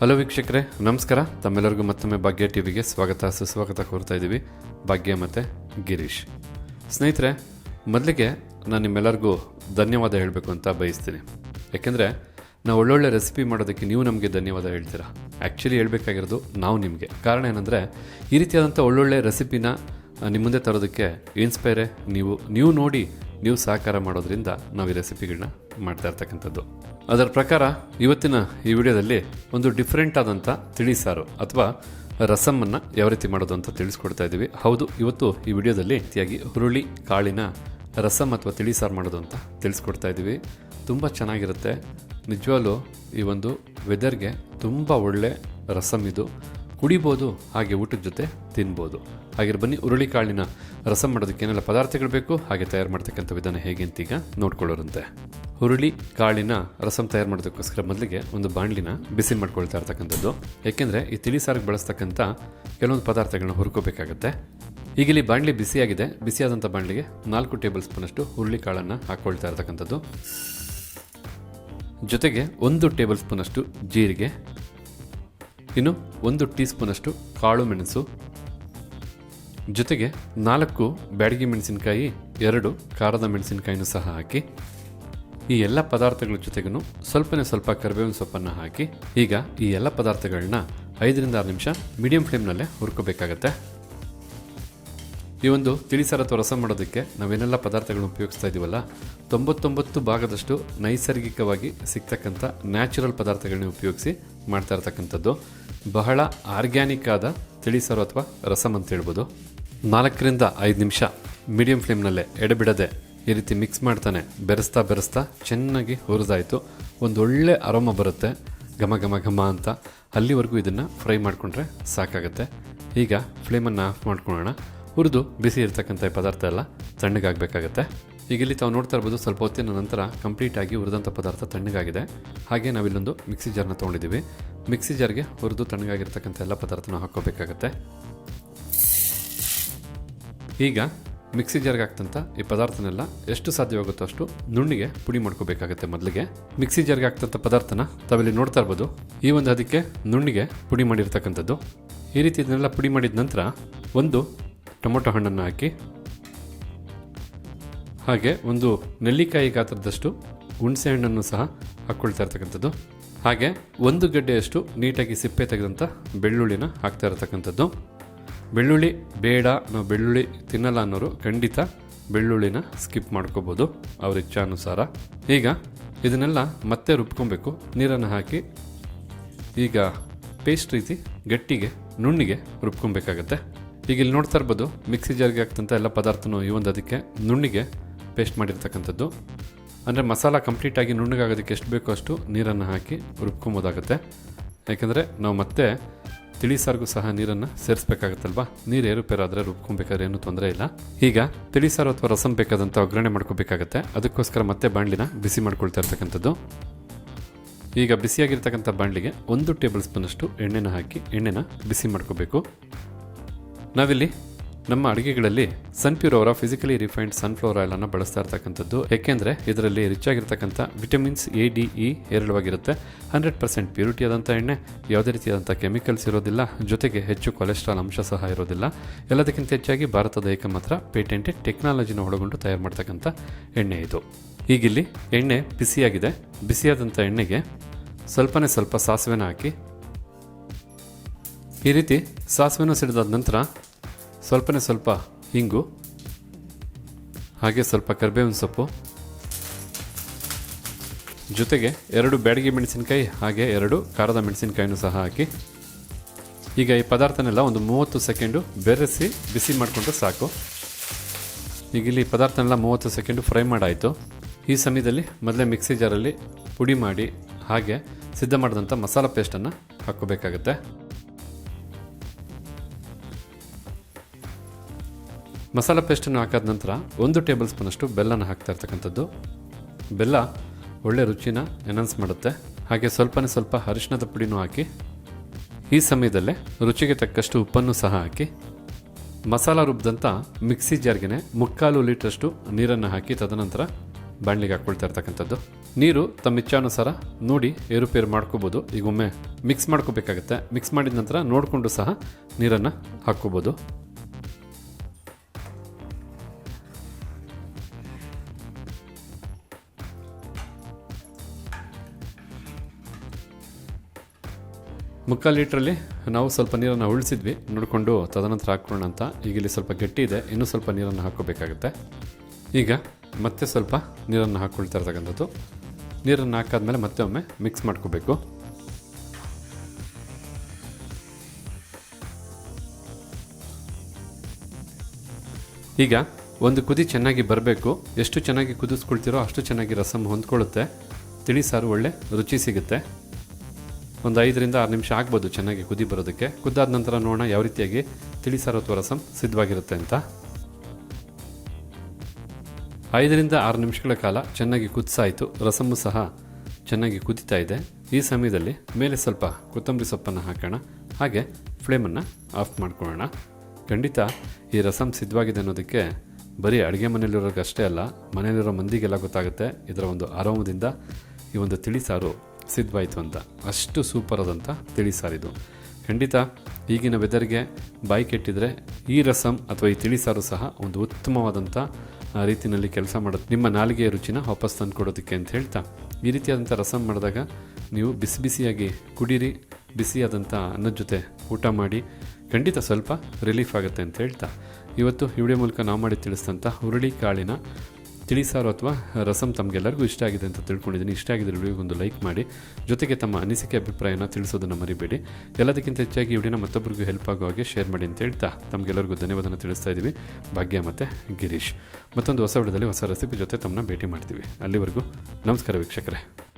Hello ವೀಕ್ಷಕರೇ, ನಮಸ್ಕಾರ. ತಮ್ಮೆಲ್ಲರಿಗೂ ಮತ್ತೊಮ್ಮೆ ಭಾಗ್ಯ ಟಿವಿಗೆ ಸ್ವಾಗತ, ಸುಸ್ವಾಗತ ಕೋರ್ತಾ ಇದ್ದೀವಿ. ಭಾಗ್ಯ ಮತ್ತು ಗಿರೀಶ್. ಸ್ನೇಹಿತರೆ, ಮೊದಲಿಗೆ ನಾನು ನಿಮ್ಮೆಲ್ಲರಿಗೂ ಧನ್ಯವಾದ ಹೇಳಬೇಕು ಅಂತ ಬಯಸ್ತೀನಿ. ಯಾಕೆಂದರೆ, ನಾವು ಒಳ್ಳೊಳ್ಳೆ ರೆಸಿಪಿ ಮಾಡೋದಕ್ಕೆ ನೀವು ನಮಗೆ ಧನ್ಯವಾದ ಹೇಳ್ತೀರಾ? ಆ್ಯಕ್ಚುಲಿ ಹೇಳಬೇಕಾಗಿರೋದು ನಾವು ನಿಮಗೆ. ಕಾರಣ ಏನಂದರೆ, ಈ ರೀತಿಯಾದಂಥ ಒಳ್ಳೊಳ್ಳೆ ರೆಸಿಪಿನ ನಿಮ್ಮ ಮುಂದೆ ತರೋದಕ್ಕೆ ಇನ್ಸ್ಪೈರೇ ನೀವು ನೀವು ನೋಡಿ, ನೀವು ಸಹಕಾರ ಮಾಡೋದ್ರಿಂದ ನಾವು ಈ ರೆಸಿಪಿಗಳನ್ನ ಮಾಡ್ತಾ ಇರ್ತಕ್ಕಂಥದ್ದು. ಅದರ ಪ್ರಕಾರ, ಇವತ್ತಿನ ಈ ವಿಡಿಯೋದಲ್ಲಿ ಒಂದು ಡಿಫ್ರೆಂಟ್ ಆದಂಥ ತಿಳಿಸಾರು ಅಥವಾ ರಸಮನ್ನು ಯಾವ ರೀತಿ ಮಾಡೋದು ಅಂತ ತಿಳಿಸ್ಕೊಡ್ತಾ ಇದ್ದೀವಿ. ಹೌದು, ಇವತ್ತು ಈ ವಿಡಿಯೋದಲ್ಲಿ ರೀತಿಯಾಗಿ ಹುರುಳಿ, ಕಾಳಿನ ರಸಮ್ ಅಥವಾ ತಿಳಿಸಾರು ಮಾಡೋದು ಅಂತ ತಿಳಿಸ್ಕೊಡ್ತಾ ಇದ್ದೀವಿ. ತುಂಬ ಚೆನ್ನಾಗಿರುತ್ತೆ. ನಿಜವಾಗ್ಲೂ ಈ ಒಂದು ವೆದರ್ಗೆ ತುಂಬ ಒಳ್ಳೆ ರಸಮ್ ಇದು. ಕುಡಿಬೋದು, ಹಾಗೆ ಊಟದ ಜೊತೆ ತಿನ್ಬೋದು. ಹಾಗೆ ಬನ್ನಿ ಹುರುಳಿಕಾಳಿನ ಕಾಳಿನ ರಸಂ ಮಾಡೋದಕ್ಕೆ ಏನೆಲ್ಲ ಪದಾರ್ಥಗಳು ಬೇಕು, ಹಾಗೆ ತಯಾರು ಮಾಡ್ತಕ್ಕಂಥ ವಿಧಾನ ಹೇಗೆ ಅಂತ ಈಗ ನೋಡ್ಕೊಳ್ಳೋರಂತೆ. ಹುರುಳಿ ಕಾಳಿನ ರಸಂ ತಯಾರು ಮಾಡೋದಕ್ಕೋಸ್ಕರ ಮೊದಲಿಗೆ ಒಂದು ಬಾಣಲಿನ ಬಿಸಿ ಮಾಡ್ಕೊಳ್ತಾ ಇರ್ತಕ್ಕಂಥದ್ದು. ಏಕೆಂದರೆ ಈ ತಿಳಿ ಸಾರಿಗೆ ಬಳಸ್ತಕ್ಕಂಥ ಕೆಲವೊಂದು ಪದಾರ್ಥಗಳನ್ನ ಹುರ್ಕೋಬೇಕಾಗತ್ತೆ. ಈಗಿಲ್ಲಿ ಬಾಣಲಿ ಬಿಸಿಯಾಗಿದೆ. ಬಿಸಿಯಾದಂಥ ಬಾಣಲಿಗೆ ನಾಲ್ಕು ಟೇಬಲ್ ಸ್ಪೂನಷ್ಟು ಹುರುಳಿ ಕಾಳನ್ನು ಹಾಕ್ಕೊಳ್ತಾ ಇರ್ತಕ್ಕಂಥದ್ದು. ಜೊತೆಗೆ ಒಂದು ಟೇಬಲ್ ಸ್ಪೂನಷ್ಟು ಜೀರಿಗೆ ಇನ್ನು ಒಂದು ಟೀ ಸ್ಪೂನಷ್ಟು ಕಾಳು ಮೆಣಸು. ಜೊತೆಗೆ ನಾಲ್ಕು ಬ್ಯಾಡಗಿ ಮೆಣಸಿನಕಾಯಿ, ಎರಡು ಖಾರದ ಮೆಣಸಿನಕಾಯಿನೂ ಸಹ ಹಾಕಿ, ಈ ಎಲ್ಲ ಪದಾರ್ಥಗಳ ಜೊತೆಗೂ ಸ್ವಲ್ಪನೇ ಸ್ವಲ್ಪ ಕರಿಬೇವಿನ ಸೊಪ್ಪನ್ನು ಹಾಕಿ, ಈಗ ಈ ಎಲ್ಲ ಪದಾರ್ಥಗಳನ್ನ ಐದರಿಂದ ಆರು ನಿಮಿಷ ಮೀಡಿಯಂ ಫ್ಲೇಮ್ನಲ್ಲೇ ಹುರ್ಕೋಬೇಕಾಗತ್ತೆ. ಈ ಒಂದು ತಿಳಿಸಾರ ಅಥವಾ ರಸ ಮಾಡೋದಕ್ಕೆ ನಾವೇನೆಲ್ಲ ಪದಾರ್ಥಗಳನ್ನು ಉಪಯೋಗಿಸ್ತಾ ಇದ್ದೀವಲ್ಲ ತೊಂಬತ್ತೊಂಬತ್ತು ಭಾಗದಷ್ಟು ನೈಸರ್ಗಿಕವಾಗಿ ಸಿಗ್ತಕ್ಕಂಥ ನ್ಯಾಚುರಲ್ ಪದಾರ್ಥಗಳನ್ನ ಉಪಯೋಗಿಸಿ ಮಾಡ್ತಾ ಇರ್ತಕ್ಕಂಥದ್ದು. ಬಹಳ ಆರ್ಗ್ಯಾನಿಕ್ ಆದ ತಿಳಿಸಾರು ಅಥವಾ ರಸಮ್ ಅಂತ ಹೇಳ್ಬೋದು. ನಾಲ್ಕರಿಂದ ಐದು ನಿಮಿಷ ಮೀಡಿಯಂ ಫ್ಲೇಮ್ನಲ್ಲೇ ಎಡೆಬಿಡದೆ ಈ ರೀತಿ ಮಿಕ್ಸ್ ಮಾಡ್ತಾನೆ, ಬೆರೆಸ್ತಾ ಬೆರೆಸ್ತಾ ಚೆನ್ನಾಗಿ ಹುರಿದಾಯಿತು. ಒಂದೊಳ್ಳೆ ಅರೋಮ ಬರುತ್ತೆ, ಘಮ ಘಮ ಘಮ ಅಂತ. ಅಲ್ಲಿವರೆಗೂ ಇದನ್ನು ಫ್ರೈ ಮಾಡಿಕೊಂಡ್ರೆ ಸಾಕಾಗುತ್ತೆ. ಈಗ ಫ್ಲೇಮನ್ನು ಆಫ್ ಮಾಡ್ಕೊಳ್ಳೋಣ. ಹುರಿದು ಬಿಸಿ ಇರ್ತಕ್ಕಂಥ ಪದಾರ್ಥ ಎಲ್ಲ ತಣ್ಣಗಾಗಬೇಕಾಗತ್ತೆ. ಈಗ ಇಲ್ಲಿ ತಾವು ನೋಡ್ತಾ ಇರ್ಬೋದು ಸ್ವಲ್ಪ ಹೊತ್ತಿನ ನಂತರ ಕಂಪ್ಲೀಟಾಗಿ ಹುರಿದಂಥ ಪದಾರ್ಥ ತಣ್ಣಗಾಗಿದೆ. ಹಾಗೆ ನಾವಿಲ್ಲೊಂದು ಮಿಕ್ಸಿ ಜಾರ್ನ ತೊಗೊಂಡಿದ್ದೀವಿ. ಮಿಕ್ಸಿ ಜಾರ್ಗೆ ಹುರಿದು ತಣ್ಣಗಾಗಿರ್ತಕ್ಕಂಥ ಎಲ್ಲ ಪದಾರ್ಥನ ಹಾಕ್ಕೋಬೇಕಾಗತ್ತೆ. ಈಗ ಮಿಕ್ಸಿ ಜಾರ್ಗೆ ಹಾಕ್ತಂತ ಈ ಪದಾರ್ಥನೆಲ್ಲ ಎಷ್ಟು ಸಾಧ್ಯವಾಗುತ್ತೋ ಅಷ್ಟು ನುಣ್ಣಿಗೆ ಪುಡಿ ಮಾಡ್ಕೋಬೇಕಾಗತ್ತೆ ಮೊದಲಿಗೆ. ಮಿಕ್ಸಿ ಜಾರ್ಗೆ ಹಾಕ್ತಂಥ ಪದಾರ್ಥನ ತಾವಿಲ್ಲಿ ನೋಡ್ತಾ ಇರ್ಬೋದು. ಈ ಒಂದು ಅದಕ್ಕೆ ನುಣ್ಣಿಗೆ ಪುಡಿ ಮಾಡಿರ್ತಕ್ಕಂಥದ್ದು. ಈ ರೀತಿ ಇದನ್ನೆಲ್ಲ ಪುಡಿ ಮಾಡಿದ ನಂತರ ಒಂದು ಟೊಮೊಟೊ ಹಣ್ಣನ್ನು ಹಾಕಿ, ಹಾಗೆ ಒಂದು ನೆಲ್ಲಿಕಾಯಿ ಗಾತ್ರದಷ್ಟು ಹುಣಸೆ ಹಣ್ಣನ್ನು ಸಹ ಹಾಕ್ಕೊಳ್ತಾ ಇರ್ತಕ್ಕಂಥದ್ದು. ಹಾಗೆ ಒಂದು ಗಡ್ಡೆಯಷ್ಟು ನೀಟಾಗಿ ಸಿಪ್ಪೆ ತೆಗೆದಂಥ ಬೆಳ್ಳುಳ್ಳಿನ ಹಾಕ್ತಾ ಇರತಕ್ಕಂಥದ್ದು. ಬೆಳ್ಳುಳ್ಳಿ ಬೇಡ, ನಾವು ಬೆಳ್ಳುಳ್ಳಿ ತಿನ್ನಲ್ಲ ಅನ್ನೋರು ಖಂಡಿತ ಬೆಳ್ಳುಳ್ಳಿನ ಸ್ಕಿಪ್ ಮಾಡ್ಕೋಬೋದು ಅವ್ರ ಇಚ್ಛಾನುಸಾರ. ಈಗ ಇದನ್ನೆಲ್ಲ ಮತ್ತೆ ರುಬ್ಕೊಬೇಕು. ನೀರನ್ನು ಹಾಕಿ ಈಗ ಪೇಸ್ಟ್ ರೀತಿ ಗಟ್ಟಿಗೆ, ನುಣ್ಣಿಗೆ ರುಬ್ಕೊಬೇಕಾಗತ್ತೆ. ಈಗ ಇಲ್ಲಿ ನೋಡ್ತಾ ಇರ್ಬೋದು, ಮಿಕ್ಸಿ ಜಾರ್ಗೆ ಹಾಕ್ತಂಥ ಎಲ್ಲ ಪದಾರ್ಥನೂ ಈ ಒಂದು ಅದಕ್ಕೆ ನುಣ್ಣಿಗೆ ಪೇಸ್ಟ್ ಮಾಡಿರ್ತಕ್ಕಂಥದ್ದು. ಅಂದರೆ ಮಸಾಲ ಕಂಪ್ಲೀಟಾಗಿ ನುಣ್ಣಗಾಗೋದಕ್ಕೆ ಎಷ್ಟು ಬೇಕೋ ಅಷ್ಟು ನೀರನ್ನು ಹಾಕಿ ರುಬ್ಕೊಬೋದಾಗುತ್ತೆ. ಯಾಕೆಂದರೆ ನಾವು ಮತ್ತೆ ತಿಳಿ ಸಾರಿಗೂ ಸಹ ನೀರನ್ನು ಸೇರಿಸ್ಬೇಕಾಗತ್ತಲ್ವಾ? ನೀರು ಏರುಪೇರಾದರೆ ರುಬ್ಕೊಬೇಕಾದ್ರೆ ಏನೂ ತೊಂದರೆ ಇಲ್ಲ. ಈಗ ತಿಳಿ ಸಾರು ಅಥವಾ ರಸಂ ಬೇಕಾದಂಥ ಒಗ್ಗರಣೆ ಮಾಡ್ಕೋಬೇಕಾಗತ್ತೆ. ಅದಕ್ಕೋಸ್ಕರ ಮತ್ತೆ ಬಾಣಲಿನ ಬಿಸಿ ಮಾಡ್ಕೊಳ್ತಾ ಇರ್ತಕ್ಕಂಥದ್ದು. ಈಗ ಬಿಸಿಯಾಗಿರ್ತಕ್ಕಂಥ ಬಾಣಲಿಗೆ ಒಂದು ಟೇಬಲ್ ಸ್ಪೂನಷ್ಟು ಎಣ್ಣೆನ ಹಾಕಿ ಎಣ್ಣೆನ ಬಿಸಿ ಮಾಡ್ಕೋಬೇಕು. ನಾವಿಲ್ಲಿ ನಮ್ಮ ಅಡುಗೆಗಳಲ್ಲಿ ಸನ್ಪ್ಯೂರ್ ಅವರ ಫಿಸಿಕಲಿ ರಿಫೈನ್ಡ್ ಸನ್ಫ್ಲವರ್ ಆಯಿಲನ್ನು ಬಳಸ್ತಾ ಇರ್ತಕ್ಕಂಥದ್ದು. ಏಕೆಂದರೆ ಇದರಲ್ಲಿ ರಿಚ್ ಆಗಿರ್ತಕ್ಕಂಥ ವಿಟಮಿನ್ಸ್ ಎ ಡಿ ಇ ಹೇರಳವಾಗಿರುತ್ತೆ. ಹಂಡ್ರೆಡ್ ಪರ್ಸೆಂಟ್ ಪ್ಯೂರಿಟಿ ಆದಂಥ ಎಣ್ಣೆ, ಯಾವುದೇ ರೀತಿಯಾದಂಥ ಕೆಮಿಕಲ್ಸ್ ಇರೋದಿಲ್ಲ. ಜೊತೆಗೆ ಹೆಚ್ಚು ಕೊಲೆಸ್ಟ್ರಾಲ್ ಅಂಶ ಸಹ ಇರೋದಿಲ್ಲ. ಎಲ್ಲದಕ್ಕಿಂತ ಹೆಚ್ಚಾಗಿ ಭಾರತದ ಏಕಮಾತ್ರ ಪೇಟೆಂಟೆಡ್ ಟೆಕ್ನಾಲಜಿನ ಒಳಗೊಂಡು ತಯಾರು ಮಾಡ್ತಕ್ಕಂಥ ಎಣ್ಣೆ ಇದು. ಈಗಿಲ್ಲಿ ಎಣ್ಣೆ ಬಿಸಿಯಾಗಿದೆ. ಬಿಸಿಯಾದಂಥ ಎಣ್ಣೆಗೆ ಸ್ವಲ್ಪನೇ ಸ್ವಲ್ಪ ಸಾಸಿವೆನ ಹಾಕಿ ಈ ರೀತಿ ಸಾಸಿವೆನ ಸಿಡಿದಾದ ನಂತರ ಸ್ವಲ್ಪನೇ ಸ್ವಲ್ಪ ಹಿಂಗು ಹಾಗೆ ಸ್ವಲ್ಪ ಕರಿಬೇವಿನ ಸೊಪ್ಪು, ಜೊತೆಗೆ ಎರಡು ಬ್ಯಾಡಗಿ ಮೆಣಸಿನಕಾಯಿ, ಹಾಗೆ ಎರಡು ಖಾರದ ಮೆಣಸಿನಕಾಯಿನೂ ಸಹ ಹಾಕಿ, ಈಗ ಈ ಪದಾರ್ಥನೆಲ್ಲ ಒಂದು ಮೂವತ್ತು ಸೆಕೆಂಡು ಬೆರೆಸಿ ಬಿಸಿ ಮಾಡಿಕೊಂಡ್ರೆ ಸಾಕು. ಈಗ ಇಲ್ಲಿ ಪದಾರ್ಥನೆಲ್ಲ ಮೂವತ್ತು ಸೆಕೆಂಡು ಫ್ರೈ ಮಾಡಾಯಿತು. ಈ ಸಮಯದಲ್ಲಿ ಮೊದಲೇ ಮಿಕ್ಸಿ ಜಾರಲ್ಲಿ ಪುಡಿ ಮಾಡಿ, ಹಾಗೆ ಸಿದ್ಧ ಮಾಡಿದಂಥ ಮಸಾಲ ಪೇಸ್ಟನ್ನು ಹಾಕ್ಕೋಬೇಕಾಗತ್ತೆ. ಮಸಾಲ ಪೇಸ್ಟನ್ನು ಹಾಕಾದ ನಂತರ ಒಂದು ಟೇಬಲ್ ಸ್ಪೂನಷ್ಟು ಬೆಲ್ಲನ ಹಾಕ್ತಾ ಇರ್ತಕ್ಕಂಥದ್ದು. ಬೆಲ್ಲ ಒಳ್ಳೆ ರುಚಿನ ಎನ್ಹಾನ್ಸ್ ಮಾಡುತ್ತೆ. ಹಾಗೆ ಸ್ವಲ್ಪನೇ ಸ್ವಲ್ಪ ಅರಿಶಿಣದ ಪುಡಿನೂ ಹಾಕಿ, ಈ ಸಮಯದಲ್ಲೇ ರುಚಿಗೆ ತಕ್ಕಷ್ಟು ಉಪ್ಪನ್ನು ಸಹ ಹಾಕಿ, ಮಸಾಲ ರುಬ್ಬಿದಂಥ ಮಿಕ್ಸಿ ಜಾರ್ಗೆ ಮುಕ್ಕಾಲು ಲೀಟ್ರಷ್ಟು ನೀರನ್ನು ಹಾಕಿ ತದನಂತರ ಬಾಣಲಿಗೆ ಹಾಕ್ಕೊಳ್ತಾ ಇರ್ತಕ್ಕಂಥದ್ದು. ನೀರು ತಮ್ಮ ಇಚ್ಛಾನುಸಾರ ನೋಡಿ ಏರುಪೇರು ಮಾಡ್ಕೋಬೋದು. ಈಗ ಒಮ್ಮೆ ಮಿಕ್ಸ್ ಮಾಡ್ಕೋಬೇಕಾಗತ್ತೆ. ಮಿಕ್ಸ್ ಮಾಡಿದ ನಂತರ ನೋಡಿಕೊಂಡು ಸಹ ನೀರನ್ನು ಹಾಕ್ಕೋಬೋದು. ಮುಕ್ಕಾಲು ಲೀಟ್ರಲ್ಲಿ ನಾವು ಸ್ವಲ್ಪ ನೀರನ್ನು ಉಳಿಸಿದ್ವಿ. ನೋಡಿಕೊಂಡು ತದನಂತರ ಹಾಕ್ಕೊಳ್ಳೋಣ ಅಂತ. ಈಗ ಇಲ್ಲಿ ಸ್ವಲ್ಪ ಗಟ್ಟಿ ಇದೆ. ಇನ್ನೂ ಸ್ವಲ್ಪ ನೀರನ್ನು ಹಾಕ್ಕೋಬೇಕಾಗುತ್ತೆ. ಈಗ ಮತ್ತೆ ಸ್ವಲ್ಪ ನೀರನ್ನು ಹಾಕ್ಕೊಳ್ತಾ ಇರ್ತಕ್ಕಂಥದ್ದು. ನೀರನ್ನು ಹಾಕಾದ್ಮೇಲೆ ಮತ್ತೆ ಒಮ್ಮೆ ಮಿಕ್ಸ್ ಮಾಡ್ಕೋಬೇಕು. ಈಗ ಒಂದು ಕುದಿ ಚೆನ್ನಾಗಿ ಬರಬೇಕು. ಎಷ್ಟು ಚೆನ್ನಾಗಿ ಕುದಿಸ್ಕೊಳ್ತೀರೋ ಅಷ್ಟು ಚೆನ್ನಾಗಿ ರಸಮ್ ಹೊಂದ್ಕೊಳ್ಳುತ್ತೆ. ತಿಳಿ ಸಾರು ಒಳ್ಳೆ ರುಚಿ ಸಿಗುತ್ತೆ. ಒಂದು ಐದರಿಂದ ಆರು ನಿಮಿಷ ಆಗ್ಬೋದು ಚೆನ್ನಾಗಿ ಕುದಿ ಬರೋದಕ್ಕೆ. ಕುದ್ದಾದ ನಂತರ ನೋಡೋಣ ಯಾವ ರೀತಿಯಾಗಿ ತಿಳಿ ಸಾರು ಅಥವಾ ರಸಮ್ ಸಿದ್ಧವಾಗಿರುತ್ತೆ ಅಂತ. ಐದರಿಂದ ಆರು ನಿಮಿಷಗಳ ಕಾಲ ಚೆನ್ನಾಗಿ ಕುದಿಸಾಯಿತು. ರಸಮು ಸಹ ಚೆನ್ನಾಗಿ ಕುದಿತಾ ಇದೆ. ಈ ಸಮಯದಲ್ಲಿ ಮೇಲೆ ಸ್ವಲ್ಪ ಕೊತ್ತಂಬರಿ ಸೊಪ್ಪನ್ನು ಹಾಕೋಣ. ಹಾಗೆ ಫ್ಲೇಮನ್ನು ಆಫ್ ಮಾಡ್ಕೊಳ್ಳೋಣ. ಖಂಡಿತ ಈ ರಸಮ್ ಸಿದ್ಧವಾಗಿದೆ ಅನ್ನೋದಕ್ಕೆ ಬರೀ ಅಡುಗೆ ಮನೆಯಲ್ಲಿರೋರಿಗಷ್ಟೇ ಅಲ್ಲ, ಮನೆಯಲ್ಲಿರೋ ಮಂದಿಗೆಲ್ಲ ಗೊತ್ತಾಗುತ್ತೆ. ಇದರ ಒಂದು ಆರಾಮದಿಂದ ಈ ಒಂದು ತಿಳಿ ಸಾರು ಸಿದ್ಧವಾಯಿತು ಅಂತ. ಅಷ್ಟು ಸೂಪರ್ ತಿಳಿ ಸಾರಿದು ಖಂಡಿತ ಈಗಿನ ವೆದರ್ಗೆ ಬಾಯಿ ಕೆಟ್ಟಿದ್ರೆ ಈ ರಸಂ ಅಥವಾ ಈ ತಿಳಿಸಾರು ಸಹ ಒಂದು ಉತ್ತಮವಾದಂಥ ರೀತಿಯಲ್ಲಿ ಕೆಲಸ ಮಾಡೋದು ನಿಮ್ಮ ನಾಲಿಗೆಯ ರುಚಿನ ವಾಪಸ್ ತಂದು ಕೊಡೋದಕ್ಕೆ ಅಂತ ಹೇಳ್ತಾ, ಈ ರೀತಿಯಾದಂಥ ರಸಂ ಮಾಡಿದಾಗ ನೀವು ಬಿಸಿ ಬಿಸಿಯಾಗಿ ಕುಡೀರಿ ಬಿಸಿಯಾದಂಥ ಅನ್ನದ ಜೊತೆ ಊಟ ಮಾಡಿ ಖಂಡಿತ ಸ್ವಲ್ಪ ರಿಲೀಫ್ ಆಗುತ್ತೆ ಅಂತ ಹೇಳ್ತಾ. ಇವತ್ತು ಈ ವಿಡಿಯೋ ಮೂಲಕ ನಾವು ಮಾಡಿ ತಿಳಿಸಿದಂಥ ಹುರುಳಿ ಕಾಳಿನ ತಿಳಿಸಾರು ಅಥವಾ ರಸಂ ತಮಗೆಲ್ಲರಿಗೂ ಇಷ್ಟ ಆಗಿದೆ ಅಂತ ತಿಳ್ಕೊಂಡಿದ್ದೀನಿ. ಇಷ್ಟ ಆಗಿದೆ ವಿಡಿಯೋಗೆ ಒಂದು ಲೈಕ್ ಮಾಡಿ. ಜೊತೆಗೆ ತಮ್ಮ ಅನಿಸಿಕೆ, ಅಭಿಪ್ರಾಯನ ತಿಳಿಸೋದನ್ನು ಮರಿಬೇಡಿ. ಎಲ್ಲದಕ್ಕಿಂತ ಹೆಚ್ಚಾಗಿ ಈ ವಿಡಿಯೋನ ಮತ್ತೊಬ್ಬರಿಗೂ ಹೆಲ್ಪ್ ಆಗೋ ಹಾಗೆ ಶೇರ್ ಮಾಡಿ ಅಂತ ಹೇಳ್ತಾ ತಮಗೆಲ್ಲರಿಗೂ ಧನ್ಯವಾದನ ತಿಳಿಸ್ತಾ ಇದ್ದೀವಿ. ಭಾಗ್ಯ ಮತ್ತು ಗಿರೀಶ್. ಮತ್ತೊಂದು ಹೊಸ ವಿಡಿಯೋದಲ್ಲಿ ಹೊಸ ರೆಸಿಪಿ ಜೊತೆ ತಮ್ಮನ್ನ ಭೇಟಿ ಮಾಡ್ತೀವಿ. ಅಲ್ಲಿವರೆಗೂ ನಮಸ್ಕಾರ ವೀಕ್ಷಕರೇ.